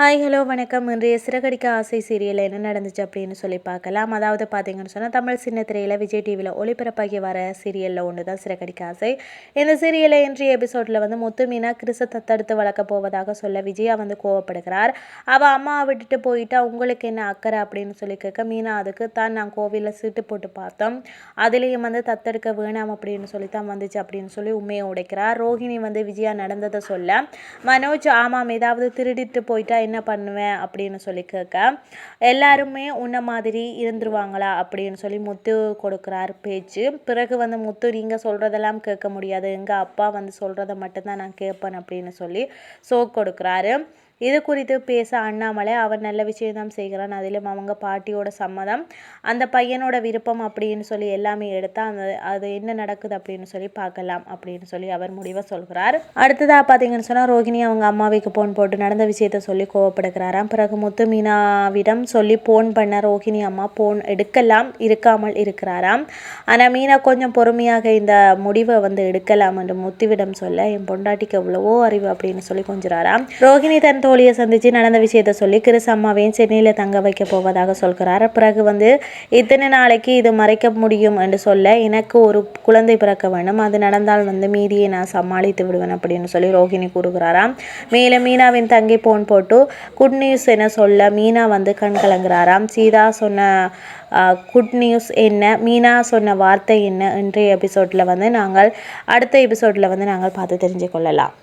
Hi hello வணக்கம். இன்றைய சிறகடிக்க ஆசை சீரியலில் என்ன நடந்துச்சு அப்படின்னு சொல்லி பார்க்கலாம். அதாவது பார்த்தீங்கன்னு சொன்னால் தமிழ் சின்ன திரையில் விஜய் டிவியில் ஒளிபரப்பாகி வர சீரியலில் ஒன்று தான் சிறகடிக்க ஆசை. இந்த சீரியலில் இன்றைய எபிசோடில் வந்து முத்து மீனா கிறிஸை தத்தெடுத்து வளர்க்க போவதாக சொல்ல விஜயா வந்து கோவப்படுகிறார். அவள் அம்மாவை விட்டுட்டு போயிட்டா உங்களுக்கு என்ன அக்கறை அப்படின்னு சொல்லி கேட்க மீனா அதுக்கு தான் நான் கோவிலில் சீட்டு போட்டு பார்த்தோம். அதுலேயும் வந்து தத்தெடுக்க வேணாம் அப்படின்னு சொல்லி தான் வந்துச்சு அப்படின்னு சொல்லி உண்மையை உடைக்கிறார். ரோஹிணி வந்து விஜயா நடந்ததை சொல்ல மனோஜ் ஆமாம் ஏதாவது திருடிட்டு போயிட்டா என்ன பண்ணுவேன் அப்படின்னு சொல்லி கேட்க எல்லாருமே உன்ன மாதிரி இருந்துருவாங்களா அப்படின்னு சொல்லி முத்து கொடுக்குறாரு பேச்சு. பிறகு வந்து முத்து நீங்கள் சொல்கிறதெல்லாம் கேட்க முடியாது. எங்கள் அப்பா வந்து சொல்கிறத மட்டும்தான் நான் கேட்பேன் அப்படின்னு சொல்லி சோ கொடுக்குறாரு. இது குறித்து பேச அண்ணாமலை அவர் நல்ல விஷயம்தான் செய்கிறான் அதிலும் அவங்க பாட்டியோட சம்மதம் அந்த பையனோட விருப்பம் அப்படின்னு சொல்லி எல்லாமே எடுத்தால் அந்த அது என்ன நடக்குது அப்படின்னு சொல்லி பார்க்கலாம் அப்படின்னு சொல்லி அவர் முடிவை சொல்கிறார். அடுத்ததாக பார்த்தீங்கன்னு சொன்னால் ரோஹிணி அவங்க அம்மாவுக்கு ஃபோன் போட்டு நடந்த விஷயத்த சொல்லி கோவப்படுகிறாராம். பிறகு முத்து மீனாவிடம் சொல்லி ஃபோன் பண்ண ரோகிணி அம்மா ஃபோன் எடுக்கலாம் இருக்காமல் இருக்கிறாராம். ஆனால் மீனா கொஞ்சம் பொறுமையாக இந்த முடிவை வந்து எடுக்கலாம் என்று முத்துவிடம் சொல்ல என் பொண்டாட்டிக்கு எவ்வளவோ அறிவு அப்படின்னு சொல்லி கொஞ்சிறாராம். ரோகிணி தன் தோழியை சந்தித்து நடந்த விஷயத்த சொல்லி கிறிஸ் அம்மாவையும் சென்னையில் தங்க வைக்க போவதாக சொல்கிறார். பிறகு வந்து இத்தனை நாளைக்கு இது மறைக்க முடியும் என்று சொல்ல எனக்கு ஒரு குழந்தை பிறக்க வேண்டும். அது நடந்தால் வந்து மீதியை நான் சமாளித்து விடுவேன் அப்படின்னு சொல்லி ரோஹிணி கூறுகிறாராம். மேலும் மீனாவின் தங்கை போன் போட்டு குட் நியூஸ் என சொல்ல மீனா வந்து கண் கலங்குறாராம் சீதா சொன்ன குட் நியூஸ் என்ன? மீனா சொன்ன வார்த்தை என்ன? இன்றைய எபிசோடில் வந்து நாங்கள் அடுத்த எபிசோடில் வந்து நாங்கள் பார்த்து தெரிஞ்சு கொள்ளலாம்.